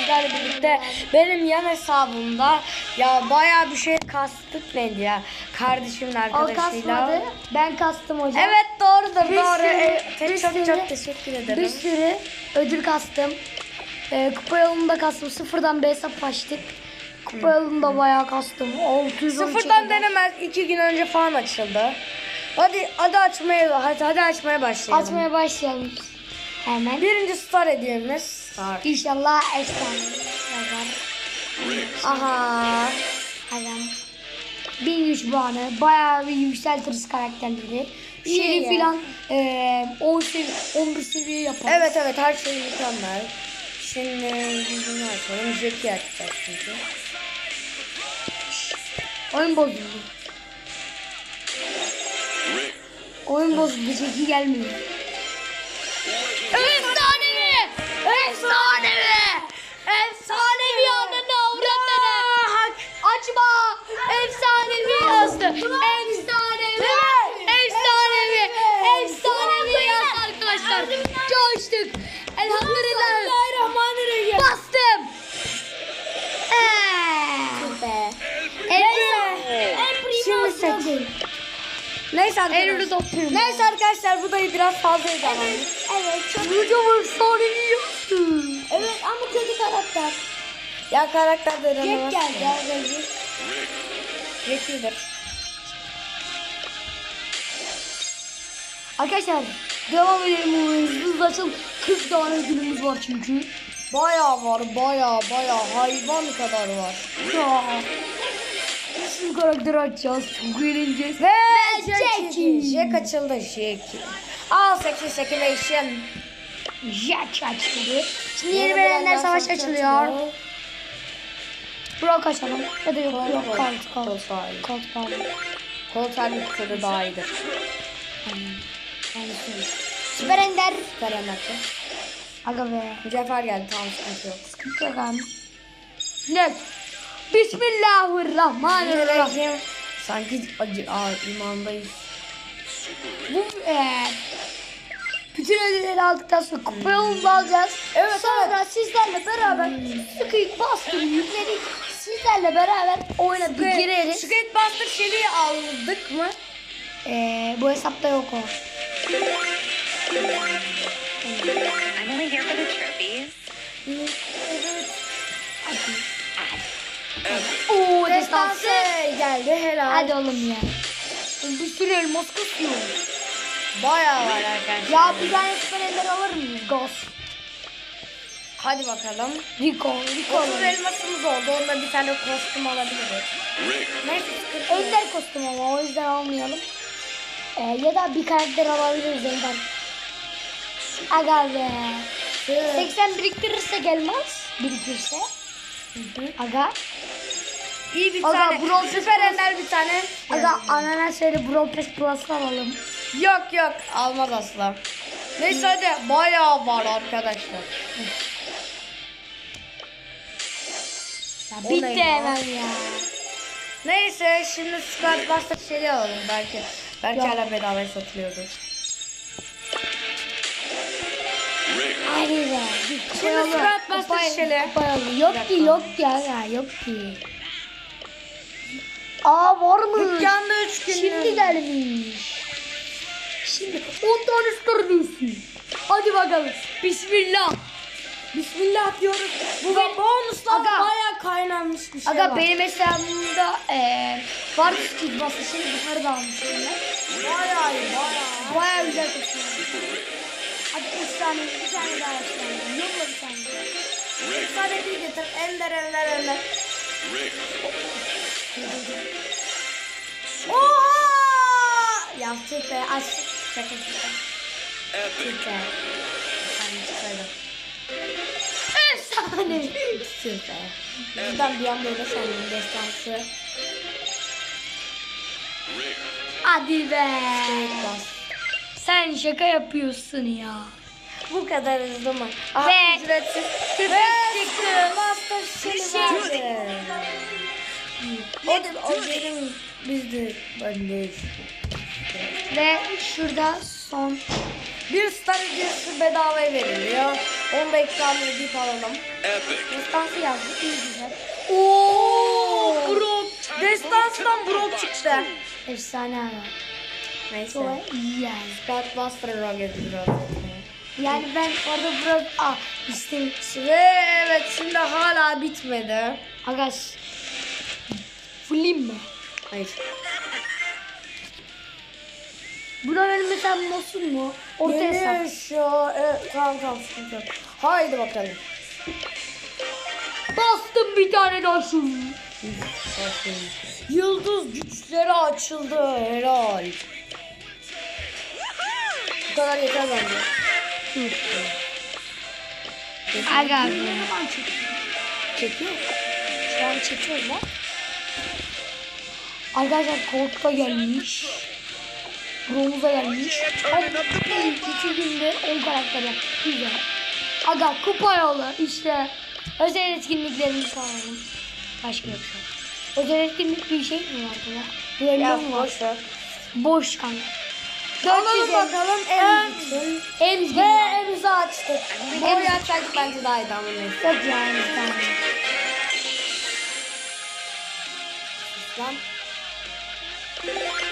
sizlerle birlikte benim yan hesabımda ya bayağı bir şey kastık neydi ya kardeşimin O arkadaşıyla. kasmadı. Ben kastım hocam. Evet doğrudur Bir doğru. sürü- Evet, bir çok sürü- çok teşekkür Bir ederim. sürü ödül kastım. Ee, kupa yolunda kastım. Sıfırdan bir hesap açtık. Kupa yolunda bayağı kastım. 600 Sıfırdan denemez iki gün önce falan açıldı. Hadi hadi açmaya hadi hadi açmaya başlayalım. Açmaya başlayalım. Hemen. Birinci star hediyemiz. Star. İnşallah efsane yazar. Aha. Hocam. 1100 puanı. Bayağı bir yükseltiriz karakterleri. Ya. filan eee 10 seviye, 11 seviye yaparız. Evet evet her şey mükemmel. Şimdi yüzünü açalım. Jack'i açacağız çünkü. Oyun bozuldu. Oyun bozuldu. Çeki gelmiyor. Efsanevi! Yazdı. Efsanevi! Efsanevi! Efsanevi yazdı arkadaşlar. Coştuk. Elhamdülillah. Bismillahirrahmanirrahim. Bastım. Evet. Şimdi seç. Neyse arkadaşlar. Topluyorum. Neyse arkadaşlar bu da biraz fazla heyecanlandım. Evet çok Hocam efsanevi yaptı. Evet ama kötü karakter. Ya karakter de Jack geldi iyidir. Arkadaşlar devam edelim hızlı açalım. 40 tane günümüz var çünkü. Bayağı var bayağı bayağı hayvan kadar var. Ya. Sürü karakteri açacağız. Çok eğleneceğiz. Ve Jackie. Jack açıldı Jackie. Al sekiz Activation. Jack açıldı. Şimdi yeni verenler savaş açılıyor. Brock açalım. Ya da yok yok Colt, kalt. Colt daha iyi. Kalt pardon. Colt halbuki daha iyidir. Süper Ender. Karanaklı. Aga be. Mücevher geldi tamam sıkıntı yok. Sıkıntı yok abi. Ne? Bismillahirrahmanirrahim. Rahim. Sanki acı, imandayız. Bu eee bütün ödülleri aldıktan sonra kupa yolunda alacağız. Evet, Sonra sizlerle beraber sıkıyıp bastırıp yükledik. Sizlerle beraber oyuna bir gireriz. Squid Buster şeyi aldık mı? Eee bu hesapta yok o. I'm only here for the trophies. Oo destansı. Destansı geldi helal. Hadi oğlum ya. Bir sürü elmas kasıyor. Bayağı var arkadaşlar. Ya bir tane süper ender alır mıyız? Ghost. Hadi bakalım. Rico. Rico 30 alırım. elmasımız oldu. Onda bir tane kostüm alabiliriz. Neyse. Ender kostüm ama o yüzden almayalım. Ee, ya da bir karakter alabiliriz Ender. Aga be. 80 biriktirirsek elmas. Birikirse. Aga. İyi bir Aga, tane. Brawl Süper Ender bir tane. Aga ananas şöyle Brawl Pass Plus'ı alalım. Yok yok almaz asla. Neyse hadi bayağı var arkadaşlar. Ya bitti ya? hemen ya. Neyse şimdi Squad Buster şeyi alalım belki. Belki Ya. hala bedavaya satılıyordur. Hadi be. Şimdi Squad Buster şeyi. Yok ki yok ki aga yok ki. Aa var mı? Dükkanda 3 gün. Şimdi gelmiş. Şimdi 10 tane star diyorsun. Hadi bakalım. Bismillah. Bismillah diyoruz. Bu Ben- bonuslar Aga. Bayağı kaynanmış bir şey Aga var. benim hesabımda eee var skid bası şimdi yukarıda almış onlar. Bayağı iyi bayağı. Baya güzel kokuyor. Hadi 3 tane bir tane daha efsane. Yolla bir tane. Sadece bir getir. Ender ender ender. Oha! Ya tüh be aç. Şaka şaka. Tüh be. Sen çıksaydı. Tüh be. Buradan bir an böyle sandım destansı. Hadi be. Sen şaka yapıyorsun ya. Bu kadar hızlı mı? Ve- ücretsiz. Ve çıktı. Master seni Şey- verdi. O, o benim bizde ben de. Ve şurada son Bir star hediyesi bedavaya veriliyor. Onu da ekranı edip alalım. Destansı yazdık. iyi güzel. Oo, Brock. Destans'tan Brock çıktı. Efsane ara. Neyse. Sonra iyi yani. Godbuster Rocket biraz. Yani ben orada biraz ah istem Ve evet şimdi hala bitmedi. Agas. Fullim mi? Hayır. Buna benim mesela nasıl mu? Sat. Yeni şu. Evet, tamam tamam sıkıntı yok. Haydi bakalım. Bastım bir tane daha şu. Yıldız güçleri açıldı. Helal. Bu kadar yeter bence. Aga. Çekiyor. Şu an çekiyoruz lan. Arkadaşlar koltukta gelmiş. Romuza gelmiş. Hadi iki günde 10 karakter yaptık. Güzel. Aga kupa yolu işte. Özel etkinliklerimizi sağlayalım. Başka yok. Özel etkinlik bir şey mi var burada? Mi var? boş ver. Boş kanka. Alalım 450. bakalım en güçlü. En Ve elimizi açtık. Oraya açsaydık bence daha iyiydi ama neyse. Yok yani tamam. Lan.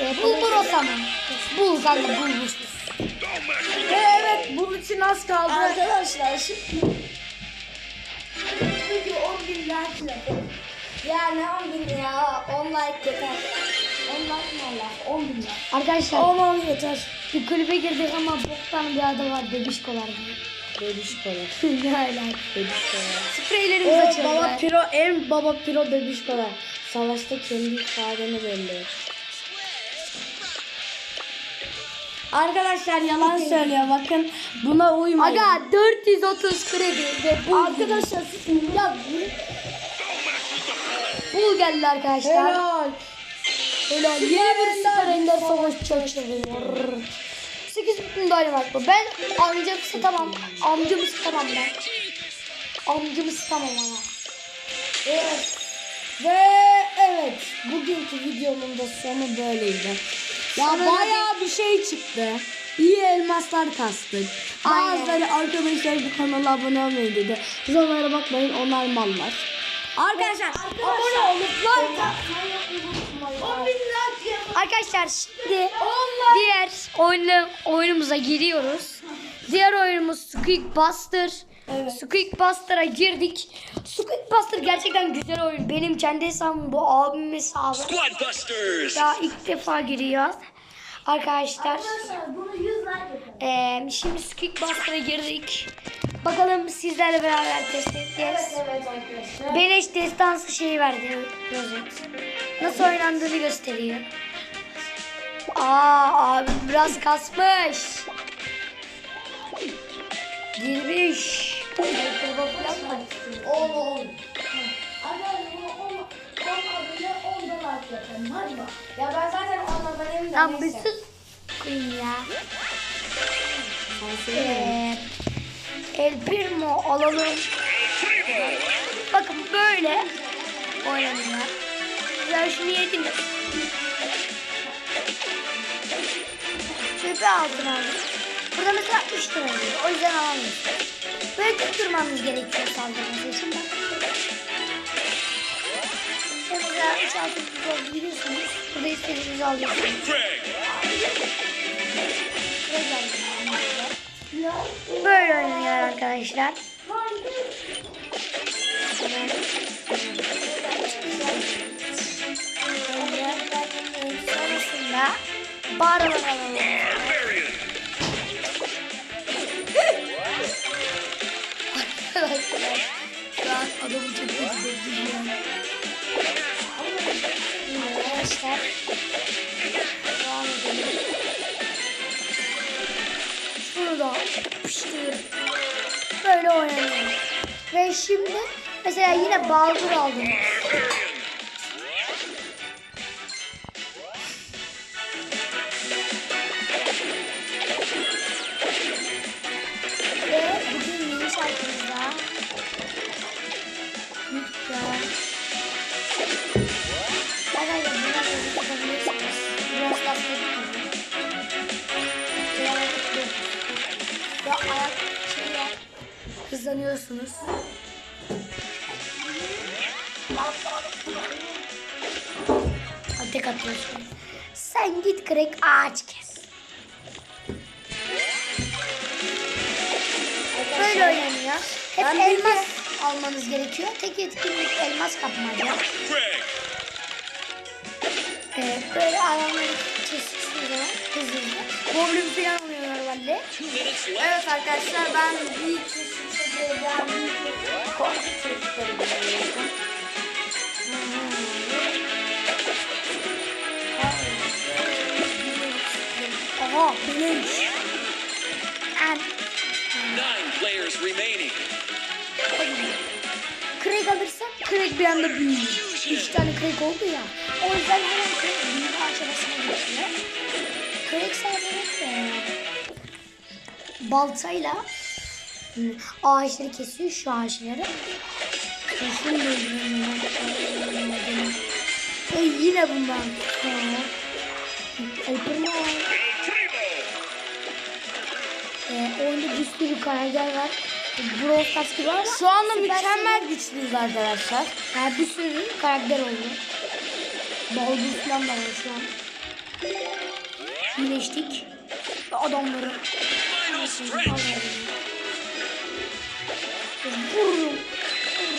E, bul bul o zaman. Bul kanka bul bul. Ve evet bunun için az kaldı. Arkadaşlar şimdi Video 10 bin like yapalım. Yani 10 bin ya 10 like yeter. 10 like ne Allah 10 bin like. Arkadaşlar 10 10 yeter. bir kulübe girdik ama boktan bir adı var bebişkolar diye. Bebiş kola. ne alaka? Bebiş kola. Spreylerimiz açıldı. baba piro en baba piro bebiş kola. Savaşta kendi ifadeni belli. Arkadaşlar yalan söylüyor bakın buna uymayın. Aga 430 kredi ve bul Arkadaşlar siz ya bul geldi arkadaşlar. helal. Helal. Yeni bir süper ender savaş çalıştırıyor. 8 bin dynamite bu. Ben amcamı tamam. Amcamı tamam ben. Amcamı tamam ama. Evet. Ve evet bugünkü videomun da sonu böyleydi. Ya bayağı bir şey çıktı. İyi elmaslar kastık. Aynen. Bazıları arkadaşlar bu kanala abone olmayı dedi. Siz onlara bakmayın onlar mallar. Arkadaşlar, abone olup like Arkadaşlar şimdi diğer oyunu, oyunumuza giriyoruz. Diğer oyunumuz Squeak Buster. Evet. Squeak Buster'a girdik. Squeak Buster gerçekten güzel oyun. Benim kendi hesabım bu abimin hesabı. Squad Busters! Daha ilk defa giriyor. Arkadaşlar eee, şimdi Squeak Buster'a girdik. Bakalım sizlerle beraber test edeceğiz. Evet arkadaşlar. Beleş destansı şeyi verdi Rozet. Nasıl oynandığını gösteriyor. Aa abi biraz kasmış. Girmiş. Arkadaşlar bunu 10 abone 10 da like yapalım. Hadi bak. Ya ben zaten 10 aboneyim de Lan bir neyse. sus. Ya. Ee, El Primo alalım. Bakın böyle oynanıyor. Güzel şunu yediniz. Çöpe altın aldım. Burada mesela 3 lira veriyor. O yüzden alamıyorsunuz. Böyle tutturmanız gerekiyor saldırması için. Bakın. Mesela 3 altın tutuyor giriyorsunuz. Burada istediğinizi alıyorsunuz. Böyle oynuyor arkadaşlar. Sonrasında bağırmalar şimdi mesela yine baldır aldım. Ve bugün yeni şarkımızda lütfen Arkadaşlar bunlar da yapabilirsiniz. Biraz lastik kazın. Ve ayak. Hadi tek atıyorsun. Sen git kırık ağaç kes. Böyle oynanıyor. Hep Ben elmas almanız gerekiyor. Tek etkinlik elmas kapmaca. Ee, böyle alanları kesiyorsunuz ama hızlı hızlı. Goblin falan oluyor left. Evet arkadaşlar ben büyük çeşitli daha büyük korku buluyorum. Aha bilinç. Nine players remaining. Craig alırsak Craig bir anda büyüyor. Üç tane Craig oldu ya. O yüzden hemen Craig büyüme aşamasına geçiyor. Baltayla ağaçları kesiyor şu ağaçları. E, şunu da öldürüyorum hemen. E, yine bundan. Ha. El Primo. E, oyunda bir sürü karakter var. Brawl Stars gibi ama Şu anda mükemmel güçlüyüz arkadaşlar. Ha, bir sürü karakter oldu. Baldur falan da var şu an. İyileştik. Adamları Final stretch.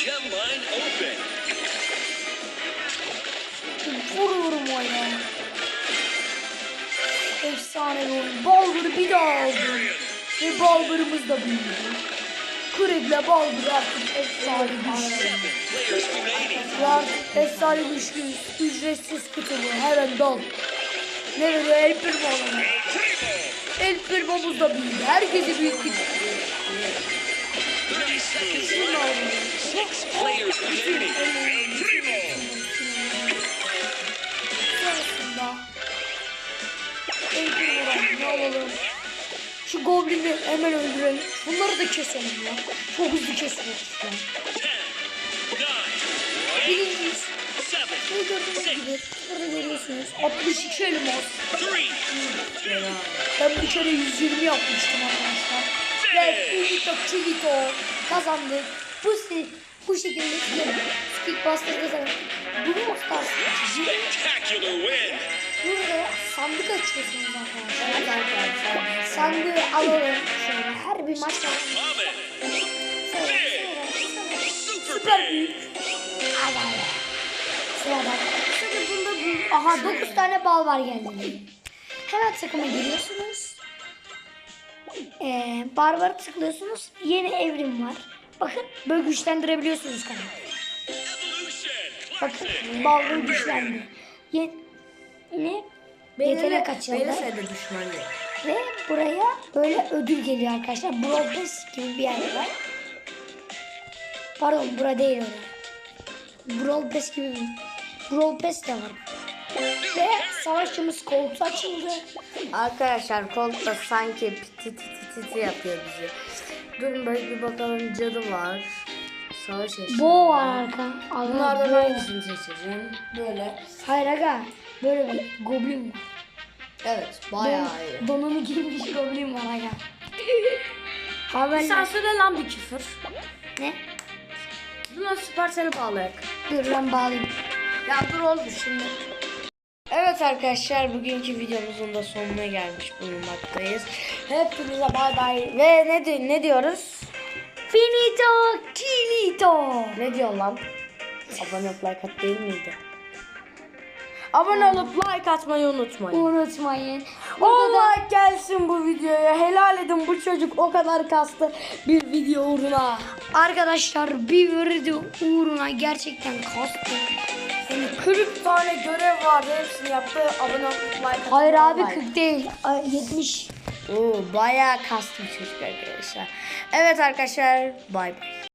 Gem line. Vururum oyuna. Efsane bir oyun. Baldur'u bir daha aldım. Ve Baldur'umuz da büyüdü. Kırıkla Baldur artık efsane güçlü. Efsane güçlüyüz. Ücretsiz kutulu. Hemen dal. Nerede? El Primo alalım. El Primo'muz da büyüdü. Herkesi büyüttük. 30 seconds left. Six players remaining. Sonrasında El Primo'dan ne alalım? Şu Goblin'i hemen öldürelim. Bunları da keselim ya. Çok hızlı kesiyoruz şu Birinciyiz. Şey gördüğünüz gibi. Burada görüyorsunuz. 62 elmas. Ben bir kere 120 yapmıştım arkadaşlar. Ve Finito Kivito kazandık. Bu, bu şekilde Buster'da kazandık. Brawl Stars burada sandık açıyorsunuz arkadaşlar. Sandığı alalım şöyle her bir maç Süper büyük. Hadi. Sırada. Şimdi bunda bu. Aha 9 tane bal var geldi. Hemen takıma giriyorsunuz. Ee, barbar tıklıyorsunuz. Yeni evrim var. Bakın böyle güçlendirebiliyorsunuz. Evolution, Bakın baldır güçlendi. Yeni ne? Yetenek. Beni sevdi düşman yok. Ve buraya böyle ödül geliyor arkadaşlar. Brawl Pass gibi bir yer var. Pardon bura değil orada. Brawl Pass gibi bir Brawl Pass de var. Ve savaşçımız koltuğu açıldı. Arkadaşlar koltukta sanki piti titi titi yapıyor bizi. Durun böyle bir bakalım cadı var. Savaş eşyaları. Bo var arka. Bunlardan Bo. hangisini seçeceğim? Böyle. Hayır aga. Böyle bir goblin var. Evet bayağı iyi. Donunu giymiş goblin var aga. Haber Sen söyle lan bir küfür. ne? Buna Supercell'e bağlayak. Dur lan bağlayayım. Ya dur oldu şimdi. Evet arkadaşlar bugünkü videomuzun da sonuna gelmiş bulunmaktayız. Hepinize bay bay. Ve ne, di- ne diyoruz? Finito Kilito. Ne diyor lan? Abone olup like at değil miydi? Abone olup like atmayı unutmayın. Unutmayın. 10 like gelsin bu videoya. Helal edin bu çocuk o kadar kastı bir video uğruna. Arkadaşlar bir video uğruna gerçekten kastım. Yani 40 tane görev vardı hepsini yaptı. Abone olup like Hayır abi unutmayın. 40 değil. Ay, 70. Oo, bayağı kastı bir çocuk arkadaşlar. Evet arkadaşlar bay bay.